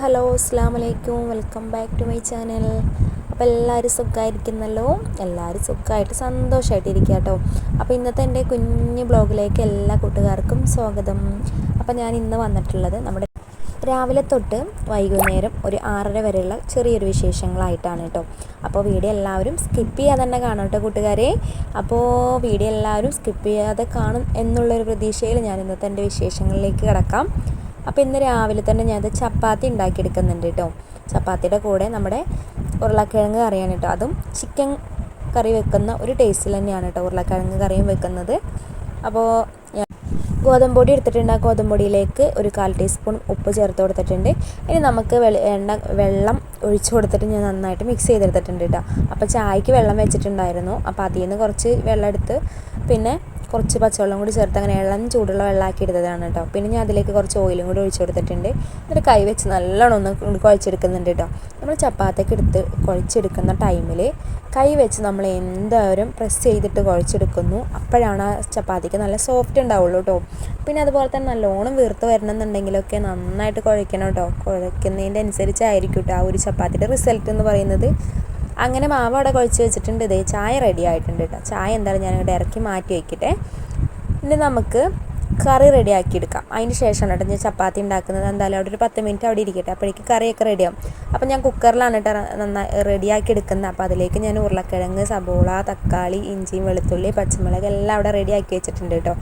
Hello അസ്സാം വലൈക്കും welcome back to my channel. അപ്പോൾ എല്ലാവരും സുഖമായിരിക്കുന്നല്ലോ എല്ലാവരും സുഖമായിട്ട് സന്തോഷമായിട്ട് ഇരിക്കുക കേട്ടോ അപ്പോൾ ഇന്നത്തെ എന്റെ കുഞ്ഞു ബ്ലോഗിലേക്ക് എല്ലാ കൂട്ടുകാർക്കും സ്വാഗതം. അപ്പോൾ ഞാൻ ഇന്ന് വന്നിട്ടുള്ളത് നമ്മുടെ രാവിലെ തൊട്ട് വൈകുന്നേരം ഒരു ആറര വരെയുള്ള ചെറിയൊരു വിശേഷങ്ങളായിട്ടാണ് കേട്ടോ. അപ്പോൾ വീഡിയോ എല്ലാവരും സ്കിപ്പ് ചെയ്യാതെ തന്നെ കാണും കേട്ടോ കൂട്ടുകാരെ. അപ്പോൾ വീഡിയോ എല്ലാവരും സ്കിപ്പ് ചെയ്യാതെ കാണും എന്നുള്ളൊരു പ്രതീക്ഷയിൽ ഞാൻ ഇന്നത്തെ എന്റെ വിശേഷങ്ങളിലേക്ക് കിടക്കാം. അപ്പോൾ ഇന്ന് രാവിലെ തന്നെ ഞാനത് ചപ്പാത്തി ഉണ്ടാക്കിയെടുക്കുന്നുണ്ട് കേട്ടോ. ചപ്പാത്തിയുടെ കൂടെ നമ്മുടെ ഉരുളക്കിഴങ്ങ് കറിയാണ് കേട്ടോ. അതും ചിക്കൻ കറി വെക്കുന്ന ഒരു ടേസ്റ്റിൽ തന്നെയാണ് കേട്ടോ ഉരുളക്കിഴങ്ങ് കറിയും വെക്കുന്നത്. അപ്പോൾ ഗോതമ്പൊടി എടുത്തിട്ടുണ്ട്. ആ ഗോതമ്പൊടിയിലേക്ക് ഒരു കാൽ ടീസ്പൂൺ ഉപ്പ് ചേർത്ത് കൊടുത്തിട്ടുണ്ട്. ഇനി നമുക്ക് എണ്ണ വെള്ളം ഒഴിച്ചു കൊടുത്തിട്ട് ഞാൻ നന്നായിട്ട് മിക്സ് ചെയ്തെടുത്തിട്ടുണ്ട് കേട്ടോ. അപ്പോൾ ചായക്ക് വെള്ളം വെച്ചിട്ടുണ്ടായിരുന്നു. അപ്പോൾ അതിൽ നിന്ന് കുറച്ച് വെള്ളം എടുത്ത് പിന്നെ കുറച്ച് പച്ചവെള്ളം കൂടി ചേർത്ത് അങ്ങനെ ഇളം ചൂടുള്ള വെള്ളമാക്കി എടുത്തതാണ് കേട്ടോ. പിന്നെ ഞാൻ അതിലേക്ക് കുറച്ച് ഓയിലും കൂടി ഒഴിച്ചു കൊടുത്തിട്ടുണ്ട്. എന്നിട്ട് കൈ വെച്ച് നല്ലോണം ഒന്ന് കുഴച്ചെടുക്കുന്നുണ്ട് കേട്ടോ. നമ്മൾ ചപ്പാത്തിയൊക്കെ എടുത്ത് കുഴച്ചെടുക്കുന്ന ടൈമിൽ കൈ വെച്ച് നമ്മൾ എന്തായാലും പ്രസ് ചെയ്തിട്ട് കുഴച്ചെടുക്കുന്നു. അപ്പോഴാണ് ആ ചപ്പാത്തിക്ക് നല്ല സോഫ്റ്റ് ഉണ്ടാവുള്ളൂ കേട്ടോ. പിന്നെ അതുപോലെ തന്നെ നല്ലോണം വീർത്ത് വരണമെന്നുണ്ടെങ്കിലൊക്കെ നന്നായിട്ട് കുഴയ്ക്കണം കേട്ടോ. കുഴയ്ക്കുന്നതിന്റെ അനുസരിച്ചായിരിക്കും കേട്ടോ ആ ഒരു ചപ്പാത്തിയുടെ റിസൾട്ട് എന്ന് പറയുന്നത്. അങ്ങനെ മാവ് അവിടെ കുഴച്ച് വെച്ചിട്ടുണ്ട്. ഇതേ ചായ റെഡി ആയിട്ടുണ്ട് കേട്ടോ ചായ എന്തായാലും ഞാൻ ഞാനിവിടെ ഇറക്കി മാറ്റി വയ്ക്കട്ടെ ഇനി നമുക്ക് കറി റെഡിയാക്കി എടുക്കാം. അതിന് ശേഷമാണ് കേട്ടോ ഞാൻ ചപ്പാത്തി ഉണ്ടാക്കുന്നത്. എന്തായാലും അവിടെ ഒരു പത്ത് മിനിറ്റ് അവിടെ ഇരിക്കട്ടെ. അപ്പോഴേക്ക് കറിയൊക്കെ റെഡിയാവും അപ്പോൾ ഞാൻ കുക്കറിലാണ് കേട്ടോ നന്നായി റെഡിയാക്കി എടുക്കുന്നത്. അപ്പോൾ അതിലേക്ക് ഞാൻ ഉരുളക്കിഴങ്ങ് സബോള തക്കാളി ഇഞ്ചിയും വെളുത്തുള്ളി പച്ചമുളക് എല്ലാം അവിടെ റെഡിയാക്കി വെച്ചിട്ടുണ്ട് കേട്ടോ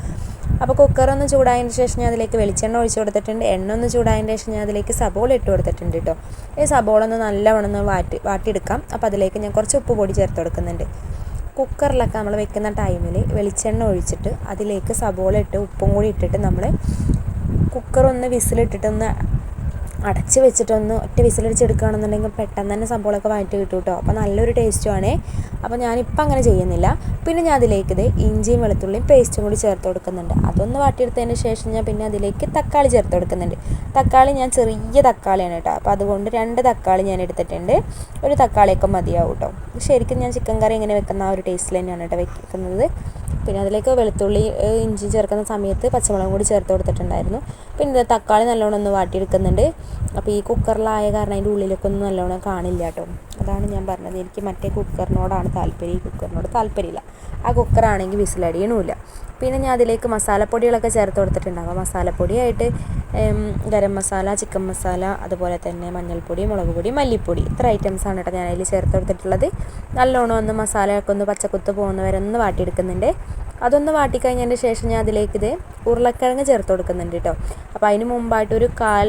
അപ്പോൾ കുക്കറൊന്ന് ചൂടായതിന് ശേഷം ഞാൻ അതിലേക്ക് വെളിച്ചെണ്ണ ഒഴിച്ചു കൊടുത്തിട്ടുണ്ട്. എണ്ണ ഒന്ന് ചൂടായതിന് ശേഷം ഞാൻ അതിലേക്ക് സബോള ഇട്ട് കൊടുത്തിട്ടുണ്ട് കേട്ടോ ഈ സബോള ഒന്ന് നല്ലവണ്ണം ഒന്ന് വാട്ടി വാട്ടിയെടുക്കാം. അപ്പോൾ അതിലേക്ക് ഞാൻ കുറച്ച് ഉപ്പ് പൊടി ചേർത്ത് കൊടുക്കുന്നുണ്ട്. കുക്കറിലൊക്കെ നമ്മൾ വെക്കുന്ന ടൈമിൽ വെളിച്ചെണ്ണ ഒഴിച്ചിട്ട് അതിലേക്ക് സബോള ഇട്ട് ഉപ്പും കൂടി ഇട്ടിട്ട് നമ്മൾ കുക്കർ ഒന്ന് വിസിലിട്ടിട്ടൊന്ന് അടച്ച് വെച്ചിട്ടൊന്ന് ഒറ്റ വിസിലടിച്ചെടുക്കുകയാണെന്നുണ്ടെങ്കിൽ പെട്ടെന്ന് തന്നെ സംഭവമൊക്കെ വഴറ്റി കിട്ടും കേട്ടോ. അപ്പോൾ നല്ലൊരു ടേസ്റ്റുമാണ് അപ്പോൾ ഞാനിപ്പോൾ അങ്ങനെ ചെയ്യുന്നില്ല. പിന്നെ ഞാൻ അതിലേക്ക് ഇത് ഇഞ്ചിയും വെളുത്തുള്ളിയും പേസ്റ്റും കൂടി ചേർത്ത് കൊടുക്കുന്നുണ്ട്. അതൊന്ന് വാട്ടിയെടുത്തതിന് ശേഷം ഞാൻ പിന്നെ അതിലേക്ക് തക്കാളി ചേർത്ത് കൊടുക്കുന്നുണ്ട്. തക്കാളി ഞാൻ ചെറിയ തക്കാളിയാണ് കേട്ടോ. അപ്പോൾ അതുകൊണ്ട് രണ്ട് തക്കാളി ഞാൻ എടുത്തിട്ടുണ്ട്. ഒരു തക്കാളിയൊക്കെ മതിയാവും കേട്ടോ. ശരിക്കും ഞാൻ ചിക്കൻ കറി ഇങ്ങനെ വെക്കുന്ന ആ ഒരു ടേസ്റ്റിൽ തന്നെയാണ് കേട്ടോ വെക്കുന്നത്. പിന്നെ അതിലേക്ക് വെളുത്തുള്ളി ഇഞ്ചി ചേർക്കുന്ന സമയത്ത് പച്ചമുളകും കൂടി ചേർത്ത് കൊടുത്തിട്ടുണ്ടായിരുന്നു. പിന്നെ തക്കാളി നല്ലോണം ഒന്ന് വാട്ടിയെടുക്കുന്നുണ്ട്. അപ്പോൾ ഈ കുക്കറിലായ കാരണം അതിന്റെ ഉള്ളിലൊക്കെ ഒന്നും നല്ലോണം കാണില്ല കേട്ടോ. അതാണ് ഞാൻ പറഞ്ഞത്. എനിക്ക് മറ്റേ കുക്കറിനോടാണ് താല്പര്യം. ഈ കുക്കറിനോട് താല്പര്യമില്ല. ആ കുക്കറാണെങ്കിൽ വിസിലടിയണമില്ല പിന്നെ ഞാൻ അതിലേക്ക് മസാലപ്പൊടികളൊക്കെ ചേർത്ത് കൊടുത്തിട്ടുണ്ടാകും മസാലപ്പൊടിയായിട്ട് ഗരം മസാല ചിക്കൻ മസാല അതുപോലെ തന്നെ മഞ്ഞൾപ്പൊടി മുളക് പൊടി മല്ലിപ്പൊടി ഇത്ര ഐറ്റംസ് ആണ് കേട്ടോ ഞാൻ അതിൽ ചേർത്ത് കൊടുത്തിട്ടുള്ളത്. നല്ലോണം ഒന്ന് മസാലയൊക്കെ ഒന്ന് പച്ചക്കുത്ത് പോകുന്നവരെ ഒന്ന് വാട്ടിയെടുക്കുന്നുണ്ട്. അതൊന്ന് വാട്ടിക്കഴിഞ്ഞതിന് ശേഷം ഞാൻ അതിലേക്ക് ഇത് ഉരുളക്കിഴങ്ങ് ചേർത്ത് കൊടുക്കുന്നുണ്ട് കേട്ടോ. അപ്പോൾ അതിന് മുമ്പായിട്ടൊരു കാൽ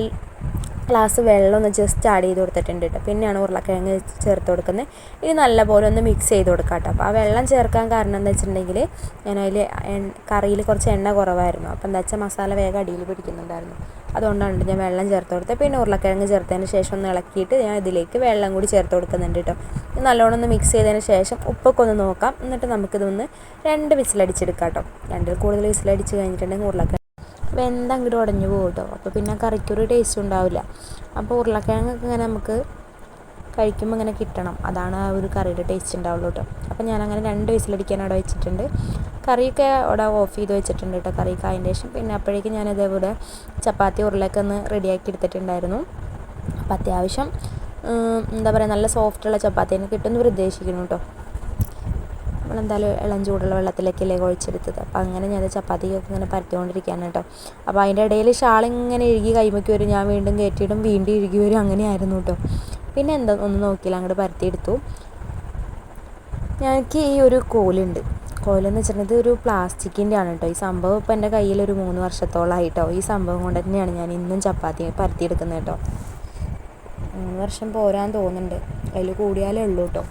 ഗ്ലാസ് വെള്ളം ഒന്ന് ജസ്റ്റ് ആഡ് ചെയ്ത് കൊടുത്തിട്ടുണ്ട് കേട്ടോ. പിന്നെയാണ് ഉരുളക്കിഴങ്ങ് ചേർത്ത് കൊടുക്കുന്നത്. ഇനി നല്ലപോലെ ഒന്ന് മിക്സ് ചെയ്ത് കൊടുക്കാം കേട്ടോ. അപ്പോൾ ആ വെള്ളം ചേർക്കാൻ കാരണം എന്താ വെച്ചിട്ടുണ്ടെങ്കിൽ ഞാൻ അതിൽ കറിയിൽ കുറച്ച് എണ്ണ കുറവായിരുന്നു. അപ്പോൾ എന്താ വെച്ചാൽ മസാല വേഗം അടിയിൽ പിടിക്കുന്നുണ്ടായിരുന്നു. അതുകൊണ്ടാണ് ഞാൻ വെള്ളം ചേർത്ത് കൊടുത്തത്. പിന്നെ ഉരുളക്കിഴങ്ങ് ചേർത്തതിന് ശേഷം ഒന്ന് ഇളക്കിയിട്ട് ഞാൻ ഇതിലേക്ക് വെള്ളം കൂടി ചേർത്ത് കൊടുക്കുന്നുണ്ട് കേട്ടോ. നല്ലോണം ഒന്ന് മിക്സ് ചെയ്തതിന് ശേഷം ഉപ്പൊക്കെ ഒന്ന് നോക്കാം. എന്നിട്ട് നമുക്കിതൊന്ന് രണ്ട് വിസിലടിച്ചെടുക്കാം കേട്ടോ. രണ്ടിൽ കൂടുതൽ വിസിലടിച്ച് കഴിഞ്ഞിട്ടുണ്ടെങ്കിൽ ഉരുളക്കിഴങ്ങ് വെന്ത അങ്ങോട്ട് ഉടഞ്ഞു പോകും കേട്ടോ അപ്പോൾ പിന്നെ കറിക്കൊരു ടേസ്റ്റ് ഉണ്ടാവില്ല. അപ്പോൾ ഉരുളക്കിഴങ്ങൊക്കെ ഇങ്ങനെ നമുക്ക് കഴിക്കുമ്പോൾ ഇങ്ങനെ കിട്ടണം. അതാണ് ആ ഒരു കറിയുടെ ടേസ്റ്റ് ഉണ്ടാവുള്ളൂ കേട്ടോ അപ്പോൾ ഞാനങ്ങനെ രണ്ട് വിസിലടിക്കാൻ അവിടെ വെച്ചിട്ടുണ്ട്. കറിയൊക്കെ അവിടെ ഓഫ് ചെയ്ത് വെച്ചിട്ടുണ്ട് കേട്ടോ കറി അതിന്റെ ശേഷം. പിന്നെ അപ്പോഴേക്കും ഞാൻ ഇതേപോലെ ചപ്പാത്തി ഉരുളയൊക്കെ ഒന്ന് റെഡിയാക്കി എടുത്തിട്ടുണ്ടായിരുന്നു. അപ്പോൾ അത്യാവശ്യം എന്താ പറയുക നല്ല സോഫ്റ്റുള്ള ചപ്പാത്തി തന്നെ കിട്ടുമെന്ന് പ്രതീക്ഷിക്കുന്നു കേട്ടോ നമ്മളെന്തായാലും ഇളം ചൂടുള്ള വെള്ളത്തിലേക്കല്ലേ കുഴച്ചെടുത്തത്. അപ്പോൾ അങ്ങനെ ഞാൻ ചപ്പാത്തിയൊക്കെ ഇങ്ങനെ പരത്തിക്കൊണ്ടിരിക്കുകയാണ് കേട്ടോ. അപ്പോൾ അതിന്റെ ഇടയിൽ ഷാൾ ഇങ്ങനെ ഇഴുകി കൈമക്കി വരും. ഞാൻ വീണ്ടും കയറ്റിയിടും. വീണ്ടും ഇഴുകി വരും. അങ്ങനെയായിരുന്നു കേട്ടോ. പിന്നെ എന്താ ഒന്നും നോക്കിയില്ല. അങ്ങോട്ട് പരത്തിയെടുത്തു. ഞങ്ങൾക്ക് ഈ ഒരു കോലുണ്ട്. കോലെന്ന് വെച്ചിട്ടുണ്ടെങ്കിൽ ഒരു പ്ലാസ്റ്റിക്കിന്റെ ആണ് കേട്ടോ. ഈ സംഭവം ഇപ്പോൾ എന്റെ കയ്യിൽ ഒരു മൂന്ന് വർഷത്തോളമായിട്ടോ ഈ സംഭവം കൊണ്ട് തന്നെയാണ് ഞാൻ ഇന്നും ചപ്പാത്തി പരത്തിയെടുക്കുന്നത് കേട്ടോ. മൂന്ന് വർഷം പോരാൻ തോന്നുന്നുണ്ട്. അതിൽ കൂടിയാലേ ഉള്ളൂ കേട്ടോ.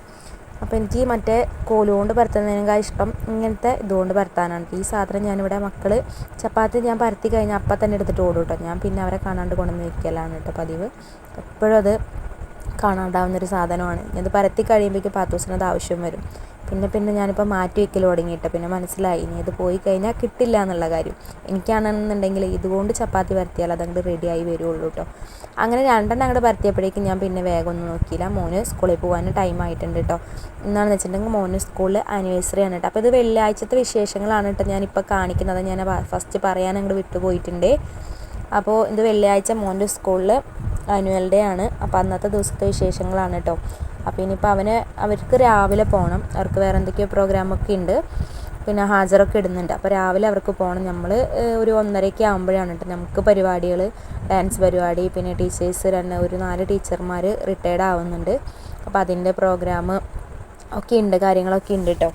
അപ്പോൾ എനിക്ക് മറ്റേ കോലുകൊണ്ട് പരത്തുന്നതിനേക്കാൾ ഇഷ്ടം ഇങ്ങനത്തെ ഇതുകൊണ്ട് പരത്താനാണ്. ഈ സാധനം ഞാനിവിടെ മക്കൾ ചപ്പാത്തി ഞാൻ പരത്തി കഴിഞ്ഞാൽ അപ്പം തന്നെ എടുത്തിട്ട് ഓടും കേട്ടോ ഞാൻ പിന്നെ അവരെ കാണാണ്ട് കൊണ്ടുവന്ന് വയ്ക്കലാണ് കേട്ടോ പതിവ്. എപ്പോഴും അത് കാണാണ്ടാവുന്നൊരു സാധനമാണ്. ഇത് പരത്തി കഴിയുമ്പോഴേക്കും പാത്തൂസിന് അത് ആവശ്യം വരും. പിന്നെ പിന്നെ ഞാനിപ്പോൾ മാറ്റി വയ്ക്കൽ തുടങ്ങിയിട്ട്. പിന്നെ മനസ്സിലായി ഇനി ഇത് പോയി കഴിഞ്ഞാൽ കിട്ടില്ല എന്നുള്ള കാര്യം. എനിക്കാണെന്നുണ്ടെങ്കിൽ ഇതുകൊണ്ട് ചപ്പാത്തി പരത്തിയാൽ അതങ്ങോട്ട് റെഡിയായി വരുള്ളൂ കേട്ടോ അങ്ങനെ രണ്ടെണ്ണം അങ്ങോട്ട് പരത്തിയപ്പോഴേക്കും ഞാൻ പിന്നെ വേഗം ഒന്നും നോക്കിയില്ല. മോന് സ്കൂളിൽ പോകാൻ ടൈം ആയിട്ടുണ്ട് കേട്ടോ എന്നാണെന്ന് വെച്ചിട്ടുണ്ടെങ്കിൽ മോന് സ്കൂളിൽ ആനിവേഴ്സറി ആണ് കേട്ടോ അപ്പോൾ ഇത് വെള്ളിയാഴ്ചത്തെ വിശേഷങ്ങളാണ് കേട്ടോ ഞാനിപ്പോൾ കാണിക്കുന്നത്. ഞാൻ ഫസ്റ്റ് പറയാൻ അങ്ങോട്ട് വിട്ടുപോയിട്ടുണ്ട് അപ്പോൾ ഇത് വെള്ളിയാഴ്ച മോന്റെ സ്കൂളിൽ ആനുവൽ ഡേ ആണ്. അപ്പോൾ അന്നത്തെ ദിവസത്തെ വിശേഷങ്ങളാണ് കേട്ടോ അപ്പോൾ ഇനിയിപ്പോൾ അവന് അവർക്ക് രാവിലെ പോകണം അവർക്ക് വേറെ എന്തൊക്കെയോ പ്രോഗ്രാമൊക്കെ ഉണ്ട്. പിന്നെ ഹാജറൊക്കെ ഇടുന്നുണ്ട്. അപ്പോൾ രാവിലെ അവർക്ക് പോകണം നമ്മൾ ഒരു ഒന്നരയ്ക്ക് ആകുമ്പോഴാണ് കേട്ടോ നമുക്ക് പരിപാടികൾ ഡാൻസ് പരിപാടി പിന്നെ ടീച്ചേഴ്സ് രണ്ട് ഒരു നാല് ടീച്ചർമാർ റിട്ടയർഡ് ആവുന്നുണ്ട്. അപ്പോൾ അതിന്റെ പ്രോഗ്രാം ഒക്കെ ഉണ്ട് കാര്യങ്ങളൊക്കെ ഉണ്ട് കേട്ടോ.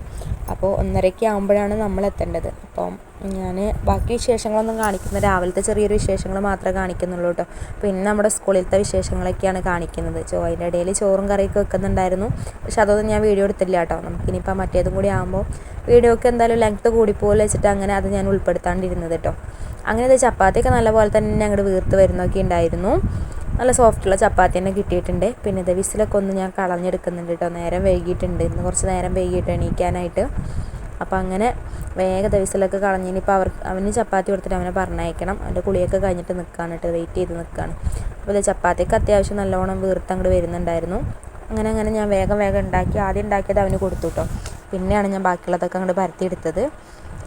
അപ്പോൾ ഒന്നരയ്ക്ക് ആകുമ്പോഴാണ് നമ്മൾ എത്തേണ്ടത് അപ്പം ഞാൻ ബാക്കി വിശേഷങ്ങളൊന്നും കാണിക്കുന്ന രാവിലത്തെ ചെറിയൊരു വിശേഷങ്ങൾ മാത്രമേ കാണിക്കുന്നുള്ളൂ കേട്ടോ. പിന്നെ നമ്മുടെ സ്കൂളിലത്തെ വിശേഷങ്ങളൊക്കെയാണ് കാണിക്കുന്നത്. ചോ അതിന്റെ ഇടയിൽ ചോറും കറിയൊക്കെ വെക്കുന്നുണ്ടായിരുന്നു. പക്ഷെ അതൊന്നും ഞാൻ വീഡിയോ എടുത്തില്ല കേട്ടോ. നമുക്കിനിയിപ്പോൾ മറ്റേതും കൂടി ആകുമ്പോൾ വീഡിയോക്ക് എന്തായാലും ലെങ്ത്ത് കൂടിപ്പോലെ വെച്ചിട്ട് അങ്ങനെ അത് ഞാൻ ഉൾപ്പെടുത്താണ്ടിരുന്നത് കേട്ടോ. അങ്ങനെ ഇത് ചപ്പാത്തിയൊക്കെ നല്ലപോലെ തന്നെ അങ്ങോട്ട് വീർത്ത് വരുന്നൊക്കെ ഉണ്ടായിരുന്നു. നല്ല സോഫ്റ്റുള്ള ചപ്പാത്തി തന്നെ കിട്ടിയിട്ടുണ്ട്. പിന്നെ ഇത് വിസിലൊക്കെ ഒന്ന് ഞാൻ കളഞ്ഞെടുക്കുന്നുണ്ട് കേട്ടോ. നേരം വൈകിയിട്ടുണ്ട്. ഇന്ന് കുറച്ച് നേരം വൈകിയിട്ട് എണീക്കാനായിട്ട്. അപ്പോൾ അങ്ങനെ വേഗം വിസിലൊക്കെ കളഞ്ഞിനിപ്പോൾ അവർ അവന് ചപ്പാത്തി കൊടുത്തിട്ട് അവനെ പറഞ്ഞയക്കണം. അവന്റെ കുളിയൊക്കെ കഴിഞ്ഞിട്ട് നിൽക്കുകയാണ് കേട്ടോ വെയിറ്റ് ചെയ്ത് നിൽക്കുകയാണ് അപ്പോൾ ഇത് ചപ്പാത്തിക്ക് അത്യാവശ്യം നല്ലോണം വീർത്തങ്ങോട്ട് വരുന്നുണ്ടായിരുന്നു. അങ്ങനെ അങ്ങനെ ഞാൻ വേഗം വേഗം ഉണ്ടാക്കി. ആദ്യം ഉണ്ടാക്കിയത് അവന് കൊടുത്തു കേട്ടോ പിന്നെയാണ് ഞാൻ ബാക്കിയുള്ളതൊക്കെ അങ്ങോട്ട് പരത്തിയെടുത്തത്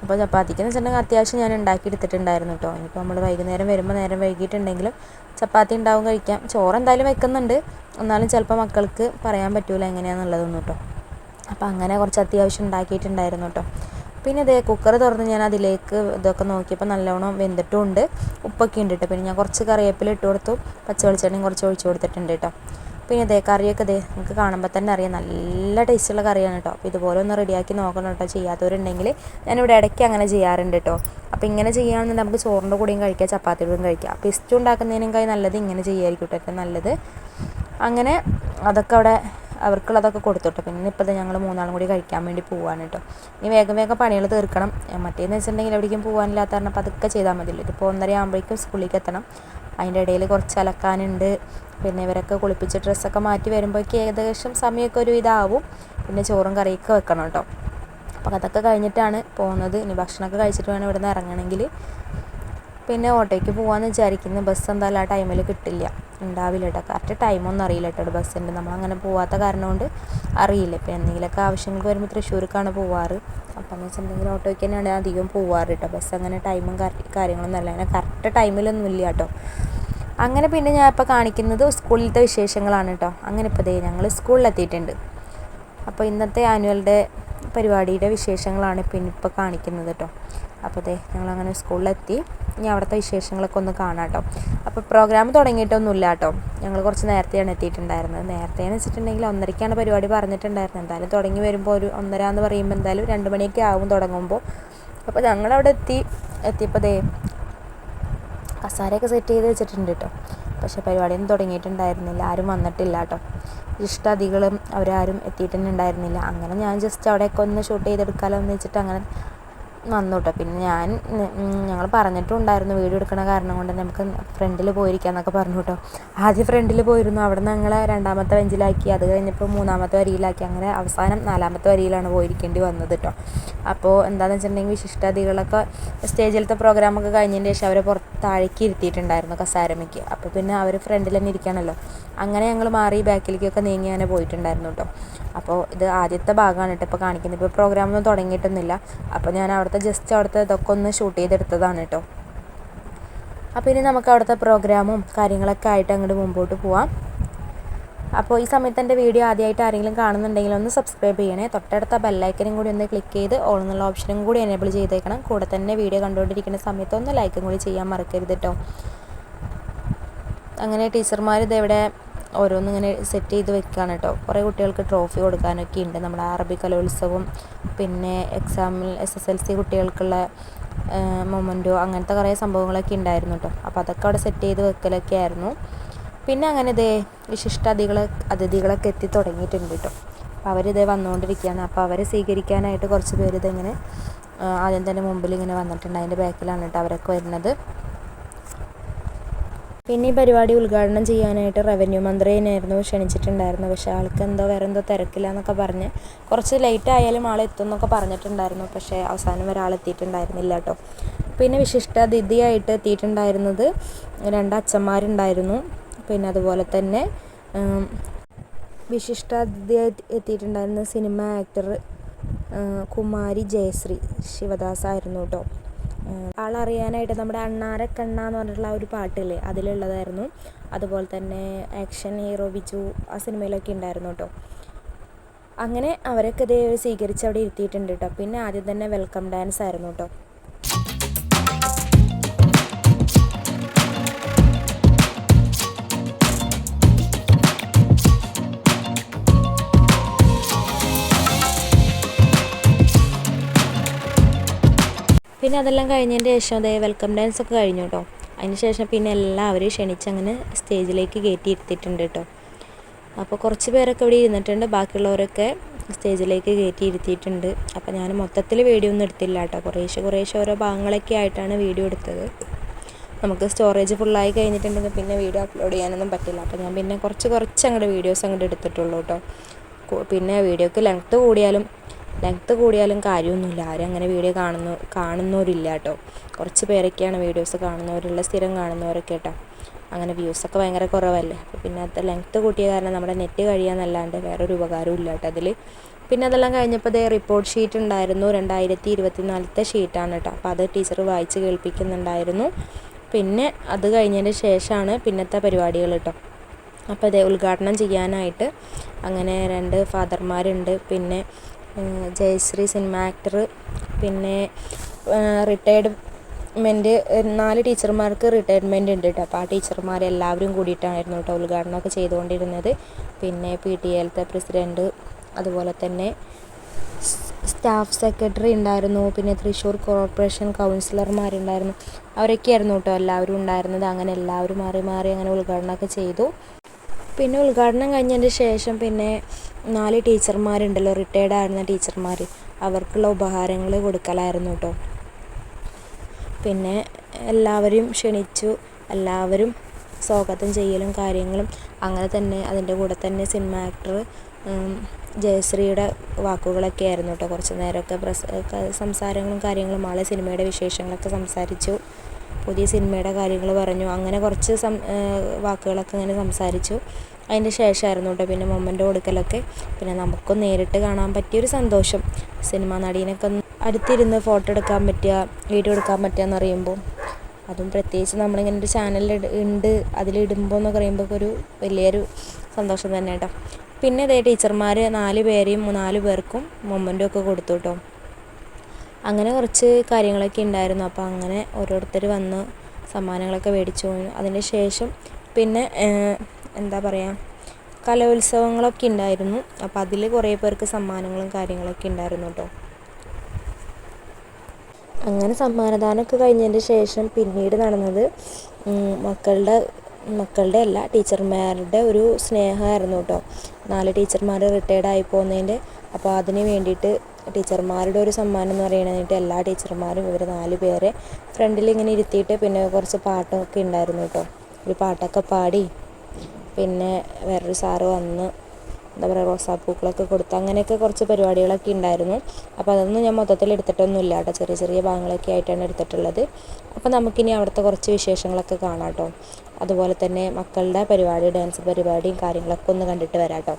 അപ്പോൾ ചപ്പാത്തിക്ക് എന്ന് വെച്ചിട്ടുണ്ടെങ്കിൽ അത്യാവശ്യം ഞാൻ ഉണ്ടാക്കി എടുത്തിട്ടുണ്ടായിരുന്നു കേട്ടോ ഇനിയിപ്പോൾ നമ്മൾ വൈകുന്നേരം വരുമ്പോൾ നേരം വൈകിട്ടുണ്ടെങ്കിലും ചപ്പാത്തി ഉണ്ടാവും കഴിക്കാം. ചോറ് എന്തായാലും വെക്കുന്നുണ്ട്. എന്നാലും ചിലപ്പോൾ മക്കൾക്ക് പറയാൻ പറ്റൂല എങ്ങനെയാണെന്നുള്ളതൊന്നും കേട്ടോ അപ്പോൾ അങ്ങനെ കുറച്ച് അത്യാവശ്യം ഉണ്ടാക്കിയിട്ടുണ്ടായിരുന്നു കേട്ടോ. പിന്നെ ഇതേ കുക്കർ തുറന്ന് ഞാൻ അതിലേക്ക് ഇതൊക്കെ നോക്കിയപ്പോൾ നല്ലോണം വെന്തിട്ടുമുണ്ട് ഉപ്പൊക്കെ ഉണ്ട് കേട്ടോ. പിന്നെ ഞാൻ കുറച്ച് കറിവേപ്പില ഇട്ട് കൊടുത്തു. പച്ച വെളിച്ചെണ്ണയും കുറച്ച് ഒഴിച്ച് കൊടുത്തിട്ടുണ്ട് കേട്ടോ. പിന്നെ ഇതേ കറിയൊക്കെ ഇതേ നിങ്ങൾക്ക് കാണുമ്പോൾ തന്നെ അറിയാം. നല്ല ടേസ്റ്റുള്ള കറിയാണ് കേട്ടോ. അപ്പോൾ ഇതുപോലെ ഒന്ന് റെഡിയാക്കി നോക്കണം കേട്ടോ ചെയ്യാത്തവരുണ്ടെങ്കിൽ ഞാനിവിടെ ഇടയ്ക്ക് അങ്ങനെ ചെയ്യാറുണ്ട് കേട്ടോ. അപ്പോൾ ഇങ്ങനെ ചെയ്യുകയാണെന്നുണ്ടെങ്കിൽ നമുക്ക് ചോറിന്റെ കൂടെയും കഴിക്കാം ചപ്പാത്തിയുടെയും കഴിക്കാം. അപ്പോൾ ഇഷ്ടം ഉണ്ടാക്കുന്നതിനേക്കാൾ നല്ലത് ഇങ്ങനെ ചെയ്യായിരിക്കും കേട്ടോ നല്ലത്. അങ്ങനെ അതൊക്കെ അവിടെ അവർക്കുള്ളതൊക്കെ കൊടുത്തോട്ടെ. പിന്നെ ഇപ്പോൾ ഞങ്ങൾ മൂന്നാളും കൂടി കഴിക്കാൻ വേണ്ടി പോവാണ് കേട്ടോ. ഇനി വേഗം വേഗം പണികൾ തീർക്കണം. മറ്റേന്ന് വെച്ചിട്ടുണ്ടെങ്കിൽ എവിടേക്കും പോകാനില്ലാത്ത കാരണം പതുക്കെ ചെയ്താൽ മതിയല്ലോ. ഇതിപ്പോൾ ഒന്നര ആകുമ്പോഴേക്കും സ്കൂളിലേക്ക് എത്തണം. അതിന്റെ ഇടയിൽ കുറച്ച് അലക്കാനുണ്ട്. പിന്നെ ഇവരൊക്കെ കുളിപ്പിച്ച് ഡ്രസ്സൊക്കെ മാറ്റി വരുമ്പോഴേക്ക് ഏകദേശം സമയമൊക്കെ ഒരു ഇതാവും. പിന്നെ ചോറും കറിയൊക്കെ വെക്കണം കേട്ടോ. അപ്പോൾ അതൊക്കെ കഴിഞ്ഞിട്ടാണ് പോകുന്നത്. ഇനി ഭക്ഷണമൊക്കെ കഴിച്ചിട്ട് വേണം ഇവിടെ നിന്ന് ഇറങ്ങണമെങ്കിൽ പിന്നെ ഓട്ടോയ്ക്ക് പോകാമെന്ന് വിചാരിക്കുന്നു. ബസ് എന്തായാലും ആ ടൈമിൽ കിട്ടില്ല. ഉണ്ടാവില്ല കേട്ടോ കറക്റ്റ് ടൈമൊന്നും അറിയില്ല കേട്ടോ ബസ്സിന്റെ നമ്മളങ്ങനെ പോവാത്ത കാരണം കൊണ്ട് അറിയില്ല. ഇപ്പം എന്തെങ്കിലുമൊക്കെ ആവശ്യങ്ങൾക്ക് വരുമ്പോൾ തൃശ്ശൂർക്കാണ് പോവാറ്. അപ്പം എന്ന് വെച്ചിട്ടുണ്ടെങ്കിൽ ഓട്ടോയ്ക്ക് തന്നെയാണ് അധികം പോവാറ് കേട്ടോ ബസ് അങ്ങനെ ടൈമും കാര്യങ്ങളൊന്നും അല്ല. അങ്ങനെ കറക്റ്റ് ടൈമിലൊന്നും ഇല്ല കേട്ടോ അങ്ങനെ പിന്നെ ഞാൻ ഇപ്പോൾ കാണിക്കുന്നത് സ്കൂളിലത്തെ വിശേഷങ്ങളാണ് കേട്ടോ അങ്ങനെ ഇപ്പോൾ ദേ ഞങ്ങൾ സ്കൂളിലെത്തിയിട്ടുണ്ട്. അപ്പോൾ ഇന്നത്തെ ആനുവൽ ഡേ പരിപാടിയുടെ വിശേഷങ്ങളാണ് പിന്നെ ഇപ്പോൾ കാണിക്കുന്നത് കേട്ടോ അപ്പോൾ ദേ ഞങ്ങളങ്ങനെ സ്കൂളിലെത്തി. ഇനി അവിടുത്തെ വിശേഷങ്ങളൊക്കെ ഒന്ന് കാണാം കേട്ടോ അപ്പോൾ പ്രോഗ്രാം തുടങ്ങിയിട്ടൊന്നുമില്ല കേട്ടോ ഞങ്ങൾ കുറച്ച് നേരത്തെയാണ് എത്തിയിട്ടുണ്ടായിരുന്നത്. നേരത്തെ എന്ന് വെച്ചിട്ടുണ്ടെങ്കിൽ ഒന്നരയ്ക്കാണ് പരിപാടി പറഞ്ഞിട്ടുണ്ടായിരുന്നത്. എന്തായാലും തുടങ്ങി വരുമ്പോൾ ഒരു ഒന്നര എന്ന് പറയുമ്പോൾ എന്തായാലും രണ്ട് മണിയൊക്കെ ആവും തുടങ്ങുമ്പോൾ. അപ്പോൾ ഞങ്ങളവിടെ എത്തി എത്തിയപ്പോൾ ദേ കസാരയൊക്കെ സെറ്റ് ചെയ്ത് വെച്ചിട്ടുണ്ട് കേട്ടോ പക്ഷേ പരിപാടിയൊന്നും തുടങ്ങിയിട്ടുണ്ടായിരുന്നില്ല. ആരും വന്നിട്ടില്ല കേട്ടോ ഇഷ്ടാദികളും അവരാരും എത്തിയിട്ടുണ്ടായിരുന്നില്ല. അങ്ങനെ ഞാൻ ജസ്റ്റ് അവിടെയൊക്കെ ഒന്ന് ഷൂട്ട് ചെയ്തെടുക്കാമല്ലോ എന്ന് വെച്ചിട്ട് അങ്ങനെ വന്നു കേട്ടോ പിന്നെ ഞാൻ ഞങ്ങൾ പറഞ്ഞിട്ടുണ്ടായിരുന്നു വീഡിയോ എടുക്കണ കാരണം കൊണ്ട് നമുക്ക് ഫ്രണ്ടിൽ പോയിരിക്കാമെന്നൊക്കെ പറഞ്ഞു കേട്ടോ ആദ്യം ഫ്രണ്ടിൽ പോയിരുന്നു. അവിടെ നിന്ന് ഞങ്ങളെ രണ്ടാമത്തെ ബെഞ്ചിലാക്കി. അത് കഴിഞ്ഞപ്പോൾ മൂന്നാമത്തെ വരിയിലാക്കി. അങ്ങനെ അവസാനം നാലാമത്തെ വരിയിലാണ് പോയിരിക്കേണ്ടി വന്നത് കേട്ടോ അപ്പോൾ എന്താണെന്ന് വെച്ചിട്ടുണ്ടെങ്കിൽ വിശിഷ്ടാതികളൊക്കെ സ്റ്റേജിലത്തെ പ്രോഗ്രാമൊക്കെ കഴിഞ്ഞതിന് ശേഷം അവരെ പുറത്ത് താഴേക്ക് ഇരുത്തിയിട്ടുണ്ടായിരുന്നു കസാരമയ്ക്ക് അപ്പോൾ പിന്നെ അവർ ഫ്രണ്ടിൽ തന്നെ ഇരിക്കണമല്ലോ അങ്ങനെ ഞങ്ങൾ മാറി ബാക്കിലേക്കൊക്കെ നീങ്ങി അങ്ങനെ പോയിട്ടുണ്ടായിരുന്നു കേട്ടോ അപ്പോൾ ഇത് ആദ്യത്തെ ഭാഗമാണ് കേട്ടോ ഇപ്പോൾ കാണിക്കുന്നത്. ഇപ്പോൾ പ്രോഗ്രാമൊന്നും തുടങ്ങിയിട്ടൊന്നുമില്ല. അപ്പോൾ ഞാൻ അവിടുത്തെ ജസ്റ്റ് അവിടുത്തെ ഇതൊക്കെ ഒന്ന് ഷൂട്ട് ചെയ്തെടുത്തതാണ് കേട്ടോ. അപ്പോൾ ഇനി നമുക്ക് അവിടുത്തെ പ്രോഗ്രാമും കാര്യങ്ങളൊക്കെ ആയിട്ട് അങ്ങോട്ട് മുമ്പോട്ട് പോവാം. അപ്പോൾ ഈ സമയത്ത് എന്റെ വീഡിയോ ആദ്യമായിട്ട് ആരെങ്കിലും കാണുന്നുണ്ടെങ്കിൽ ഒന്ന് സബ്സ്ക്രൈബ് ചെയ്യണേ. തൊട്ടടുത്ത ബെല്ലൈക്കനും കൂടി ഒന്ന് ക്ലിക്ക് ചെയ്ത് ഓൾ എന്നുള്ള ഓപ്ഷനും കൂടി എനേബിൾ ചെയ്തേക്കണം. കൂടെ തന്നെ വീഡിയോ കണ്ടുകൊണ്ടിരിക്കുന്ന സമയത്ത് ഒന്ന് ലൈക്കും കൂടി ചെയ്യാൻ മറക്കരുത് കേട്ടോ. അങ്ങനെ ടീച്ചർമാർ ഇതെവിടെ ഓരോന്നിങ്ങനെ സെറ്റ് ചെയ്ത് വെക്കുകയാണ് കേട്ടോ. കുറേ കുട്ടികൾക്ക് ട്രോഫി കൊടുക്കാനൊക്കെ ഉണ്ട് നമ്മുടെ അറബി കലോത്സവം പിന്നെ എക്സാമിൽ എസ് എസ് എൽ സി കുട്ടികൾക്കുള്ള മൊമെന്റോ അങ്ങനത്തെ കുറേ സംഭവങ്ങളൊക്കെ ഉണ്ടായിരുന്നു കേട്ടോ. അപ്പോൾ അതൊക്കെ അവിടെ സെറ്റ് ചെയ്ത് വെക്കലൊക്കെ ആയിരുന്നു. പിന്നെ അങ്ങനെ ഇതേ വിശിഷ്ട അതിഥികൾ അതിഥികളൊക്കെ എത്തി തുടങ്ങിയിട്ടുണ്ട് കേട്ടോ. അപ്പോൾ അവരിതേ വന്നുകൊണ്ടിരിക്കുകയാണ് അപ്പോൾ അവരെ സ്വീകരിക്കാനായിട്ട് കുറച്ച് പേര് ഇതിങ്ങനെ ആദ്യം തന്നെ മുമ്പിൽ ഇങ്ങനെ വന്നിട്ടുണ്ട്. അതിന്റെ ബാക്കിലാണ് കേട്ടോ അവരൊക്കെ വരുന്നത്. പിന്നെ ഈ പരിപാടി ഉദ്ഘാടനം ചെയ്യാനായിട്ട് റവന്യൂ മന്ത്രിയെന്നായിരുന്നു ക്ഷണിച്ചിട്ടുണ്ടായിരുന്നു പക്ഷെ ആൾക്ക് എന്തോ വേറെ എന്തോ തിരക്കില്ല എന്നൊക്കെ പറഞ്ഞ് കുറച്ച് ലേറ്റ് ആയാലും ആൾ എത്തും എന്നൊക്കെ പറഞ്ഞിട്ടുണ്ടായിരുന്നു. പക്ഷേ അവസാനം വരെ ആൾ എത്തിയിട്ടുണ്ടായിരുന്നില്ല കേട്ടോ. പിന്നെ വിശിഷ്ട അതിഥിയായിട്ട് എത്തിയിട്ടുണ്ടായിരുന്നത് രണ്ട് അച്ഛന്മാരുണ്ടായിരുന്നു. പിന്നെ അതുപോലെ തന്നെ വിശിഷ്ടാതിഥിയായി എത്തിയിട്ടുണ്ടായിരുന്ന സിനിമ ആക്ടർ കുമാരി ജയശ്രീ ശിവദാസ് ആയിരുന്നു കേട്ടോ. ആളറിയാനായിട്ട് നമ്മുടെ അണ്ണാരക്കണ്ണ എന്ന് പറഞ്ഞിട്ടുള്ള ആ ഒരു പാട്ടില്ലേ അതിലുള്ളതായിരുന്നു. അതുപോലെ തന്നെ ആക്ഷൻ ഹീറോ ബിജു ആ സിനിമയിലൊക്കെ ഉണ്ടായിരുന്നു കേട്ടോ അങ്ങനെ അവരൊക്കെ ഇതേ സ്വീകരിച്ച് അവിടെ ഇരുത്തിയിട്ടുണ്ട് കേട്ടോ പിന്നെ ആദ്യം തന്നെ വെൽക്കം ഡാൻസ് ആയിരുന്നു കേട്ടോ പിന്നെ അതെല്ലാം കഴിഞ്ഞതിന്റെ ശേഷം അതേ വെൽക്കം ഡാൻസ് ഒക്കെ കഴിഞ്ഞു കേട്ടോ. അതിന് ശേഷം പിന്നെ എല്ലാവരും ക്ഷണിച്ച് അങ്ങനെ സ്റ്റേജിലേക്ക് കയറ്റി ഇരുത്തിയിട്ടുണ്ട് കേട്ടോ. അപ്പോൾ കുറച്ച് പേരൊക്കെ ഇവിടെ ഇരുന്നിട്ടുണ്ട് ബാക്കിയുള്ളവരൊക്കെ സ്റ്റേജിലേക്ക് കയറ്റി ഇരുത്തിയിട്ടുണ്ട്. അപ്പോൾ ഞാൻ മൊത്തത്തിൽ വീഡിയോ ഒന്നും എടുത്തില്ല കേട്ടോ. കുറേശ്ശെ കുറേശ്ശെ ഓരോ ഭാഗങ്ങളൊക്കെ ആയിട്ടാണ് വീഡിയോ എടുത്തത്. നമുക്ക് സ്റ്റോറേജ് ഫുള്ളായി കഴിഞ്ഞിട്ടുണ്ടെങ്കിൽ പിന്നെ വീഡിയോ അപ്ലോഡ് ചെയ്യാനൊന്നും പറ്റില്ല. അപ്പോൾ ഞാൻ പിന്നെ കുറച്ച് കുറച്ച് അങ്ങോട്ട് വീഡിയോസ് അങ്ങോട്ട് എടുത്തിട്ടുള്ളൂ കേട്ടോ. പിന്നെ വീഡിയോക്ക് ലെങ്ത്ത് കൂടിയാലും ലെങ്ത്ത് കൂടിയാലും കാര്യമൊന്നുമില്ല. ആരും അങ്ങനെ വീഡിയോ കാണുന്നു കാണുന്നവരില്ല കേട്ടോ. കുറച്ച് പേരൊക്കെയാണ് വീഡിയോസ് കാണുന്നവരുള്ള സ്ഥിരം കാണുന്നവരൊക്കെ കേട്ടോ. അങ്ങനെ വ്യൂസൊക്കെ ഭയങ്കര കുറവല്ലേ. അപ്പോൾ പിന്നെ അത് ലെങ്ത്ത് കൂട്ടിയ കാരണം നമ്മുടെ നെറ്റ് കഴിയാന്നല്ലാണ്ട് വേറൊരു ഉപകാരവും ഇല്ല കേട്ടോ അതിൽ പിന്നെ അതെല്ലാം കഴിഞ്ഞപ്പോൾ ദേ റിപ്പോർട്ട് ഷീറ്റ് ഉണ്ടായിരുന്നു. രണ്ടായിരത്തി ഇരുപത്തിനാലത്തെ ഷീറ്റാണ് കേട്ടോ. അപ്പോൾ അത് ടീച്ചർ വായിച്ച് കേൾപ്പിക്കുന്നുണ്ടായിരുന്നു. പിന്നെ അത് കഴിഞ്ഞതിന് ശേഷമാണ് പിന്നത്തെ പരിപാടികൾ കേട്ടോ. അപ്പോൾ അതേ ഉദ്ഘാടനം ചെയ്യാനായിട്ട് അങ്ങനെ രണ്ട് ഫാദർമാരുണ്ട് പിന്നെ ജയശ്രീ സിനിമ ആക്ടർ പിന്നെ റിട്ടയർഡ്മെന്റ് നാല് ടീച്ചർമാർക്ക് റിട്ടയർമെന്റ് ഉണ്ട് കേട്ടോ അപ്പോൾ ആ ടീച്ചർമാർ എല്ലാവരും കൂടിയിട്ടായിരുന്നു കേട്ടോ ഉദ്ഘാടനമൊക്കെ ചെയ്തുകൊണ്ടിരുന്നത്. പിന്നെ പി ടി എയിലത്തെ പ്രസിഡന്റ് അതുപോലെ തന്നെ സ്റ്റാഫ് സെക്രട്ടറി ഉണ്ടായിരുന്നു. പിന്നെ തൃശ്ശൂർ കോർപ്പറേഷൻ കൗൺസിലർമാരുണ്ടായിരുന്നു അവരൊക്കെയായിരുന്നു കേട്ടോ എല്ലാവരും ഉണ്ടായിരുന്നത്. അങ്ങനെ എല്ലാവരും മാറി മാറി അങ്ങനെ ഉദ്ഘാടനമൊക്കെ ചെയ്തു. പിന്നെ ഉദ്ഘാടനം കഴിഞ്ഞതിന് ശേഷം പിന്നെ നാല് ടീച്ചർമാരുണ്ടല്ലോ റിട്ടയർഡ് ആയിരുന്ന ടീച്ചർമാർ അവർക്കുള്ള ഉപഹാരങ്ങൾ കൊടുക്കലായിരുന്നു കേട്ടോ പിന്നെ എല്ലാവരെയും ക്ഷണിച്ചു എല്ലാവരും സ്വാഗതം ചെയ്യലും കാര്യങ്ങളും. അങ്ങനെ തന്നെ അതിന്റെ കൂടെ തന്നെ സിനിമ ആക്ടർ ജയശ്രീയുടെ വാക്കുകളൊക്കെ ആയിരുന്നു കേട്ടോ കുറച്ച് നേരമൊക്കെ പ്രസ സംസാരങ്ങളും കാര്യങ്ങളും ആളെ സിനിമയുടെ വിശേഷങ്ങളൊക്കെ സംസാരിച്ചു. പുതിയ സിനിമയുടെ കാര്യങ്ങൾ പറഞ്ഞു. അങ്ങനെ കുറച്ച് സം വാക്കുകളൊക്കെ ഇങ്ങനെ സംസാരിച്ചു. അതിന്റെ ശേഷമായിരുന്നു കേട്ടോ പിന്നെ മൊമ്മന്റ് കൊടുക്കലൊക്കെ. പിന്നെ നമുക്കും നേരിട്ട് കാണാൻ പറ്റിയൊരു സന്തോഷം. സിനിമ നടീനൊക്കെ അടുത്തിരുന്ന് ഫോട്ടോ എടുക്കാൻ പറ്റുക വീഡിയോ എടുക്കാൻ പറ്റുക എന്ന് പറയുമ്പോൾ. അതും പ്രത്യേകിച്ച് നമ്മളിങ്ങനെ ഒരു ചാനലിൽ ഉണ്ട് അതിലിടുമ്പോൾ എന്ന് പറയുമ്പോൾ ഒരു വലിയൊരു സന്തോഷം തന്നെ കേട്ടോ. പിന്നെ ഇതേ ടീച്ചർമാർ നാല് പേരെയും നാല് പേർക്കും മൊമ്മന്റും ഒക്കെ കൊടുത്തു കേട്ടോ. അങ്ങനെ കുറച്ച് കാര്യങ്ങളൊക്കെ ഉണ്ടായിരുന്നു. അപ്പോൾ അങ്ങനെ ഓരോരുത്തർ വന്ന് സമ്മാനങ്ങളൊക്കെ മേടിച്ചു. അതിന് ശേഷം പിന്നെ എന്താ പറയുക കലോത്സവങ്ങളൊക്കെ ഉണ്ടായിരുന്നു അപ്പോൾ അതിൽ കുറേ പേർക്ക് സമ്മാനങ്ങളും കാര്യങ്ങളൊക്കെ ഉണ്ടായിരുന്നു കേട്ടോ അങ്ങനെ സമ്മാനദാനമൊക്കെ കഴിഞ്ഞതിന് ശേഷം പിന്നീട് നടന്നത് മക്കളുടെ മക്കളുടെ അല്ല ടീച്ചർമാരുടെ ഒരു സ്നേഹമായിരുന്നു കേട്ടോ നാല് ടീച്ചർമാർ റിട്ടയർഡ് ആയി പോകുന്നതിന്റെ അപ്പോൾ അതിന് വേണ്ടിയിട്ട് ടീച്ചർമാരുടെ ഒരു സമ്മാനം എന്ന് പറയുന്നത് എല്ലാ ടീച്ചർമാരും ഇവർ നാല് പേരെ ഫ്രണ്ടിൽ ഇങ്ങനെ ഇരുത്തിയിട്ട് പിന്നെ കുറച്ച് പാട്ടൊക്കെ ഉണ്ടായിരുന്നു കേട്ടോ ഒരു പാട്ടൊക്കെ പാടി പിന്നെ വേറൊരു സാറ് വന്ന് എന്താ പറയുക റോസാപ്പൂക്കളൊക്കെ കൊടുത്ത് അങ്ങനെയൊക്കെ കുറച്ച് പരിപാടികളൊക്കെ ഉണ്ടായിരുന്നു. അപ്പോൾ അതൊന്നും ഞാൻ മൊത്തത്തിൽ എടുത്തിട്ടൊന്നുമില്ല കേട്ടോ. ചെറിയ ചെറിയ ഭാഗങ്ങളൊക്കെ ആയിട്ടാണ് എടുത്തിട്ടുള്ളത്. അപ്പോൾ നമുക്കിനി അവിടുത്തെ കുറച്ച് വിശേഷങ്ങളൊക്കെ കാണാം കേട്ടോ. അതുപോലെ തന്നെ മക്കളുടെ പരിപാടി ഡാൻസ് പരിപാടിയും കാര്യങ്ങളൊക്കെ ഒന്ന് കണ്ടിട്ട് വരാം കേട്ടോ.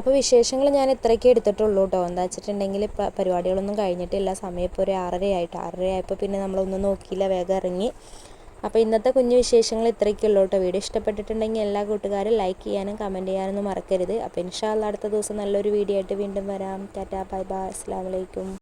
അപ്പോൾ വിശേഷങ്ങൾ ഞാൻ ഇത്രയൊക്കെ എടുത്തിട്ടുള്ളൂ കേട്ടോ എന്താ വെച്ചിട്ടുണ്ടെങ്കിൽ പരിപാടികളൊന്നും കഴിഞ്ഞിട്ടില്ല. സമയം ഇപ്പോൾ ഒരു ആറരയായിട്ട്. ആറരയായപ്പോൾ പിന്നെ നമ്മളൊന്നും നോക്കിയില്ല. വേഗം ഇറങ്ങി. അപ്പോൾ ഇന്നത്തെ കുഞ്ഞു വിശേഷങ്ങൾ ഇത്രയ്ക്കുള്ളൂ കേട്ടോ വീഡിയോ ഇഷ്ടപ്പെട്ടിട്ടുണ്ടെങ്കിൽ എല്ലാ കൂട്ടുകാരും ലൈക്ക് ചെയ്യാനും കമന്റ് ചെയ്യാനൊന്നും മറക്കരുത്. അപ്പോൾ ഇൻഷാല്ല അടുത്ത ദിവസം നല്ലൊരു വീഡിയോ ആയിട്ട് വീണ്ടും വരാം. Tata bye bye. അസ്സാം വലൈക്കും